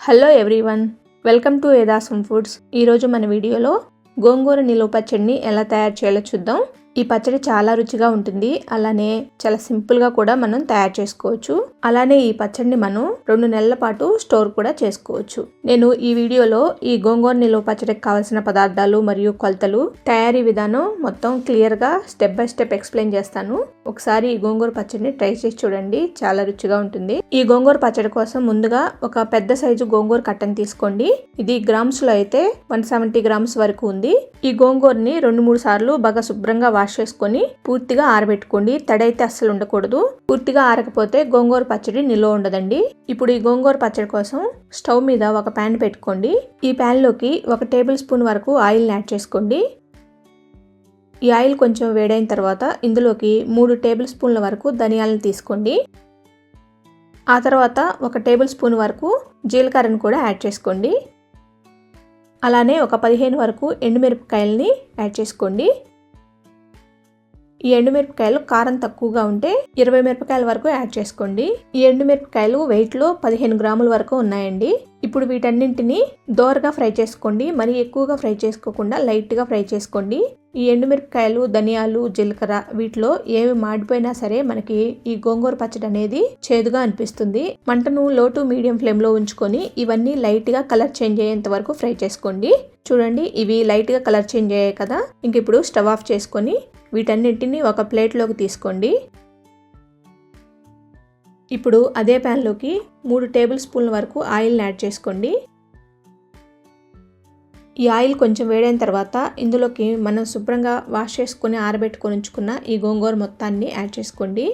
Hello everyone welcome to ఏదాసం foods ఈరోజు మన వీడియోలో గోంగూర నిలువ పచ్చడిని ఎలా తయారు చేయాలో చూద్దాం. ఈ పచ్చడి చాలా రుచిగా ఉంటుంది. అలానే చాలా సింపుల్గా కూడా మనం తయారు చేసుకోవచ్చు. అలానే ఈ పచ్చడిని మనం రెండు నెలల పాటు స్టోర్ కూడా చేసుకోవచ్చు. నేను ఈ వీడియోలో ఈ గోంగూర నిలువ పచ్చడికి కావాల్సిన పదార్థాలు మరియు కొలతలు తయారీ విధానం మొత్తం క్లియర్గా స్టెప్ బై స్టెప్ ఎక్స్ప్లెయిన్ చేస్తాను. ఒకసారి ఈ గోంగూర పచ్చడిని ట్రై చేసి చూడండి. చాలా రుచిగా ఉంటుంది. ఈ గోంగూర పచ్చడి కోసం ముందుగా ఒక పెద్ద సైజు గోంగూర కట్టను తీసుకోండి. ఇది గ్రామ్స్లో అయితే వన్ సెవెంటీ గ్రామ్స్ వరకు ఉంది. ఈ గోంగూరని రెండు మూడు సార్లు బాగా శుభ్రంగా వాష్ చేసుకొని పూర్తిగా ఆరబెట్టుకోండి. తడైతే అస్సలు ఉండకూడదు. పూర్తిగా ఆరకపోతే గోంగూర పచ్చడి నిల్వ ఉండదండి. ఇప్పుడు ఈ గోంగూర పచ్చడి కోసం స్టవ్ మీద ఒక ప్యాన్ పెట్టుకోండి. ఈ ప్యాన్లోకి ఒక టేబుల్ స్పూన్ వరకు ఆయిల్ యాడ్ చేసుకోండి. ఈ ఆయిల్ కొంచెం వేడైన తర్వాత ఇందులోకి మూడు టేబుల్ స్పూన్ల వరకు ధనియాలను తీసుకోండి. ఆ తర్వాత ఒక టేబుల్ స్పూన్ వరకు జీలకర్రను కూడా యాడ్ చేసుకోండి. అలానే ఒక పదిహేను వరకు ఎండుమిరపకాయలని యాడ్ చేసుకోండి. ఈ ఎండుమిరపకాయలు కారం తక్కువగా ఉంటే ఇరవై మిరపకాయల వరకు యాడ్ చేసుకోండి. ఈ ఎండుమిరపకాయలు వెయిట్లో పదిహేను గ్రాముల వరకు ఉన్నాయండి. ఇప్పుడు వీటన్నింటిని దోరగా ఫ్రై చేసుకోండి. మరి ఎక్కువగా ఫ్రై చేసుకోకుండా లైట్గా ఫ్రై చేసుకోండి. ఈ ఎండుమిరపకాయలు ధనియాలు జీలకర్ర వీటిలో ఏవి మాడిపోయినా సరే మనకి ఈ గోంగూర పచ్చడి అనేది చేదుగా అనిపిస్తుంది. మంటను లో టు మీడియం ఫ్లేమ్లో ఉంచుకొని ఇవన్నీ లైట్గా కలర్ చేంజ్ అయ్యేంత వరకు ఫ్రై చేసుకోండి. చూడండి ఇవి లైట్గా కలర్ చేంజ్ అయ్యాయి కదా? ఇంక ఇప్పుడు స్టవ్ ఆఫ్ చేసుకొని వీటన్నిటిని ఒక ప్లేట్లోకి తీసుకోండి. ఇప్పుడు అదే ప్యాన్లోకి మూడు టేబుల్ స్పూన్ల వరకు ఆయిల్ని యాడ్ చేసుకోండి. ఈ ఆయిల్ కొంచెం వేడైన తర్వాత ఇందులోకి మనం శుభ్రంగా వాష్ చేసుకొని ఆరబెట్టుకొని ఉంచుకున్న ఈ గోంగూర మొత్తాన్ని యాడ్ చేసుకోండి.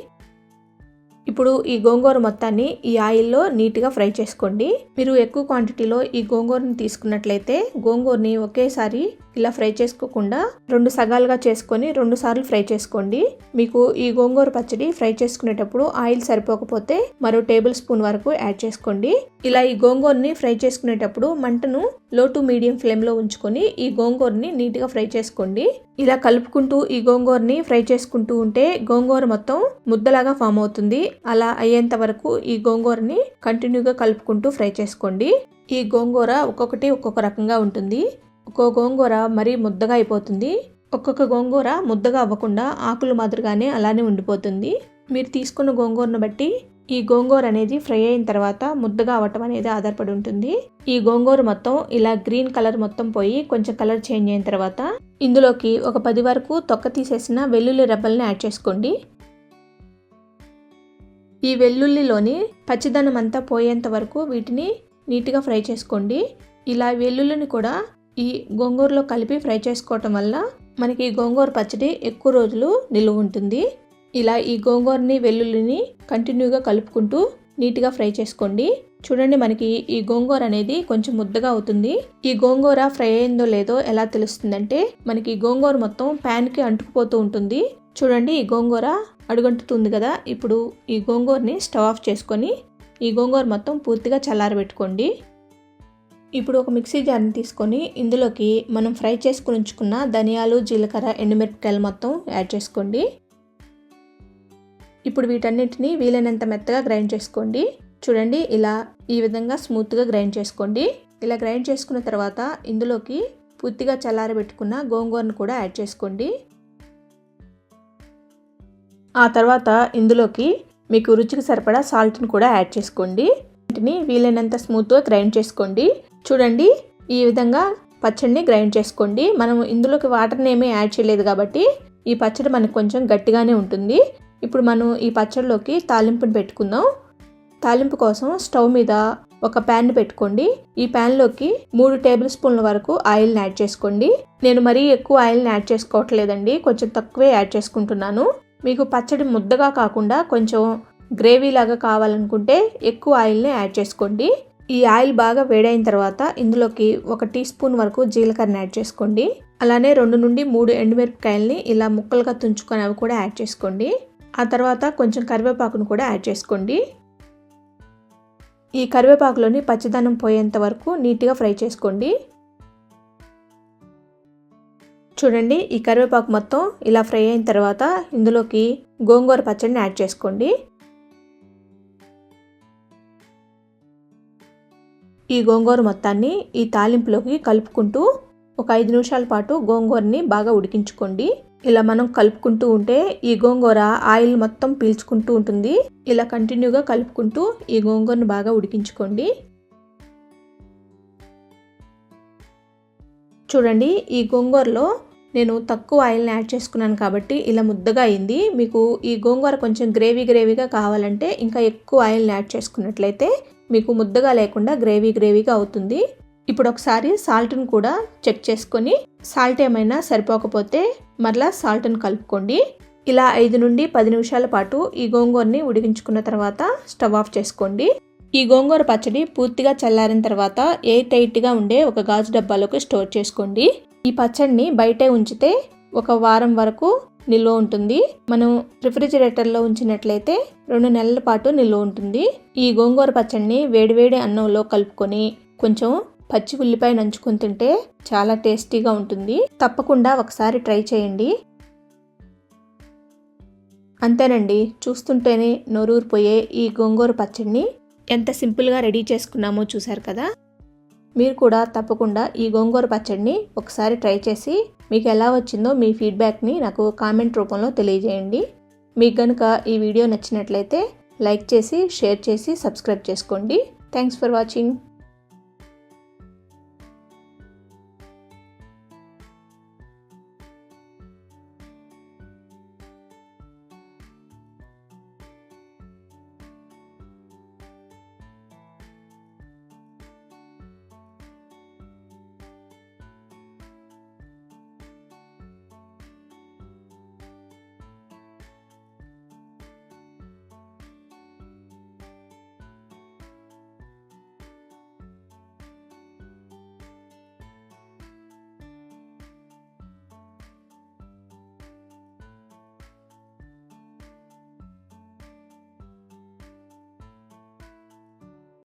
ఇప్పుడు ఈ గోంగూర మొత్తాన్ని ఈ ఆయిల్లో నీట్గా ఫ్రై చేసుకోండి. మీరు ఎక్కువ క్వాంటిటీలో ఈ గోంగూరని తీసుకున్నట్లయితే గోంగూరని ఒకేసారి ఇలా ఫ్రై చేసుకోకుండా రెండు సగాలుగా చేసుకొని రెండు సార్లు ఫ్రై చేసుకోండి. మీకు ఈ గోంగూర పచ్చడి ఫ్రై చేసుకునేటప్పుడు ఆయిల్ సరిపోకపోతే మరో టేబుల్ స్పూన్ వరకు యాడ్ చేసుకోండి. ఇలా ఈ గోంగూరని ఫ్రై చేసుకునేటప్పుడు మంటను లో టు మీడియం ఫ్లేమ్లో ఉంచుకొని ఈ గోంగూరని నీట్గా ఫ్రై చేసుకోండి. ఇలా కలుపుకుంటూ ఈ గోంగూరని ఫ్రై చేసుకుంటూ ఉంటే గోంగూర మొత్తం ముద్దలాగా ఫామ్ అవుతుంది. అలా అయ్యేంత వరకు ఈ గోంగూరని కంటిన్యూగా కలుపుకుంటూ ఫ్రై చేసుకోండి. ఈ గోంగూర ఒక్కొక్కటి ఒక్కొక్క రకంగా ఉంటుంది. ఒక్కో గోంగూర మరీ ముద్దగా అయిపోతుంది. ఒక్కొక్క గోంగూర ముద్దగా అవ్వకుండా ఆకులు మాదిరిగానే అలానే ఉండిపోతుంది. మీరు తీసుకున్న గోంగూరను బట్టి ఈ గోంగూర అనేది ఫ్రై అయిన తర్వాత ముద్దగా అవ్వటం అనేది ఆధారపడి ఉంటుంది. ఈ గోంగూర మొత్తం ఇలా గ్రీన్ కలర్ మొత్తం పోయి కొంచెం కలర్ చేంజ్ అయిన తర్వాత ఇందులోకి ఒక పది వరకు తొక్క తీసేసిన వెల్లుల్లి రెబ్బల్ని యాడ్ చేసుకోండి. ఈ వెల్లుల్లిలోని పచ్చిదనం అంతా పోయేంత వరకు వీటిని నీట్గా ఫ్రై చేసుకోండి. ఇలా వెల్లుల్లిని కూడా ఈ గోంగూరలో కలిపి ఫ్రై చేసుకోవటం వల్ల మనకి గోంగూర పచ్చడి ఎక్కువ రోజులు నిలువ ఉంటుంది. ఇలా ఈ గోంగూరని వెల్లుల్లిని కంటిన్యూగా కలుపుకుంటూ నీట్గా ఫ్రై చేసుకోండి. చూడండి మనకి ఈ గోంగూర అనేది కొంచెం ముద్దగా అవుతుంది. ఈ గోంగూర ఫ్రై అయిందో లేదో ఎలా తెలుస్తుందంటే మనకి ఈ గోంగూర మొత్తం ప్యాన్కి అంటుకుపోతూ ఉంటుంది. చూడండి ఈ గోంగూర అడుగంటుతుంది కదా? ఇప్పుడు ఈ గోంగూరని స్టవ్ ఆఫ్ చేసుకొని ఈ గోంగూర మొత్తం పూర్తిగా చల్లారబెట్టుకోండి. ఇప్పుడు ఒక మిక్సీ జార్ని తీసుకొని ఇందులోకి మనం ఫ్రై చేసుకుని ఉంచుకున్న ధనియాలు జీలకర్ర ఎండుమిరపకాయలు మొత్తం యాడ్ చేసుకోండి. ఇప్పుడు వీటన్నిటిని వీలైనంత మెత్తగా గ్రైండ్ చేసుకోండి. చూడండి ఇలా ఈ విధంగా స్మూత్గా గ్రైండ్ చేసుకోండి. ఇలా గ్రైండ్ చేసుకున్న తర్వాత ఇందులోకి పూర్తిగా చల్లారబెట్టుకున్న గోంగూరను కూడా యాడ్ చేసుకోండి. ఆ తర్వాత ఇందులోకి మీకు రుచికి సరిపడా సాల్ట్ని కూడా యాడ్ చేసుకోండి. వీటిని వీలైనంత స్మూత్గా గ్రైండ్ చేసుకోండి. చూడండి ఈ విధంగా పచ్చడిని గ్రైండ్ చేసుకోండి. మనం ఇందులోకి వాటర్ని ఏమీ యాడ్ చేయలేదు కాబట్టి ఈ పచ్చడి మనకు కొంచెం గట్టిగానే ఉంటుంది. ఇప్పుడు మనం ఈ పచ్చడిలోకి తాలింపుని పెట్టుకుందాం. తాలింపు కోసం స్టవ్ మీద ఒక ప్యాన్ పెట్టుకోండి. ఈ ప్యాన్లోకి మూడు టేబుల్ స్పూన్ల వరకు ఆయిల్ని యాడ్ చేసుకోండి. నేను మరీ ఎక్కువ ఆయిల్ని యాడ్ చేసుకోవట్లేదండి. కొంచెం తక్కువే యాడ్ చేసుకుంటున్నాను. మీకు పచ్చడి ముద్దగా కాకుండా కొంచెం గ్రేవీ లాగా కావాలనుకుంటే ఎక్కువ ఆయిల్ని యాడ్ చేసుకోండి. ఈ ఆయిల్ బాగా వేడైన తర్వాత ఇందులోకి ఒక టీ స్పూన్ వరకు జీలకర్రని యాడ్ చేసుకోండి. అలానే రెండు నుండి మూడు ఎండుమిరపకాయల్ని ఇలా ముక్కలుగా తుంచుకొని అవి కూడా యాడ్ చేసుకోండి. ఆ తర్వాత కొంచెం కరివేపాకును కూడా యాడ్ చేసుకోండి. ఈ కరివేపాకులోని పచ్చదనం పోయేంత వరకు నీట్గా ఫ్రై చేసుకోండి. చూడండి ఈ కరివేపాకు మొత్తం ఇలా ఫ్రై అయిన తర్వాత ఇందులోకి గోంగూర పచ్చడిని యాడ్ చేసుకోండి. ఈ గోంగూర మొత్తాన్ని ఈ తాలింపులోకి కలుపుకుంటూ ఒక ఐదు నిమిషాల పాటు గోంగూరని బాగా ఉడికించుకోండి. ఇలా మనం కలుపుకుంటూ ఉంటే ఈ గోంగూర ఆయిల్ మొత్తం పీల్చుకుంటూ ఉంటుంది. ఇలా కంటిన్యూగా కలుపుకుంటూ ఈ గోంగూరను బాగా ఉడికించుకోండి. చూడండి ఈ గోంగూరలో నేను తక్కువ ఆయిల్ని యాడ్ చేసుకున్నాను కాబట్టి ఇలా ముద్దగా అయింది. మీకు ఈ గోంగూర కొంచెం గ్రేవీ గ్రేవీగా కావాలంటే ఇంకా ఎక్కువ ఆయిల్ని యాడ్ చేసుకున్నట్లయితే మీకు ముద్దగా లేకుండా గ్రేవీ గ్రేవీగా అవుతుంది. ఇప్పుడు ఒకసారి సాల్ట్ని కూడా చెక్ చేసుకొని సాల్ట్ ఏమైనా సరిపోకపోతే మరలా సాల్ట్ని కలుపుకోండి. ఇలా ఐదు నుండి పది నిమిషాల పాటు ఈ గోంగూరని ఉడికించుకున్న తర్వాత స్టవ్ ఆఫ్ చేసుకోండి. ఈ గోంగూర పచ్చడి పూర్తిగా చల్లారిన తర్వాత ఎయిట్ ఎయిట్గా ఉండే ఒక గాజు డబ్బాలోకి స్టోర్ చేసుకోండి. ఈ పచ్చడిని బయటే ఉంచితే ఒక వారం వరకు నిల్వ ఉంటుంది. మనం రిఫ్రిజిరేటర్లో ఉంచినట్లయితే రెండు నెలల పాటు నిల్వ ఉంటుంది. ఈ గోంగూర పచ్చడిని వేడివేడి అన్నంలో కలుపుకొని కొంచెం పచ్చి ఉల్లిపాయ నంచుకొని తింటే చాలా టేస్టీగా ఉంటుంది. తప్పకుండా ఒకసారి ట్రై చేయండి. అంతేనండి. చూస్తుంటేనే నోరూరిపోయే ఈ గోంగూర పచ్చడిని ఎంత సింపుల్గా రెడీ చేసుకున్నామో చూశారు కదా? మీరు కూడా తప్పకుండా ఈ గోంగూర పచ్చడిని ఒకసారి ట్రై చేసి మీకు ఎలా వచ్చిందో మీ ఫీడ్బ్యాక్ని నాకు కామెంట్ రూపంలో తెలియజేయండి. మీకు కనుక ఈ వీడియో నచ్చినట్లయితే లైక్ చేసి షేర్ చేసి సబ్స్క్రైబ్ చేసుకోండి. Thanks for watching.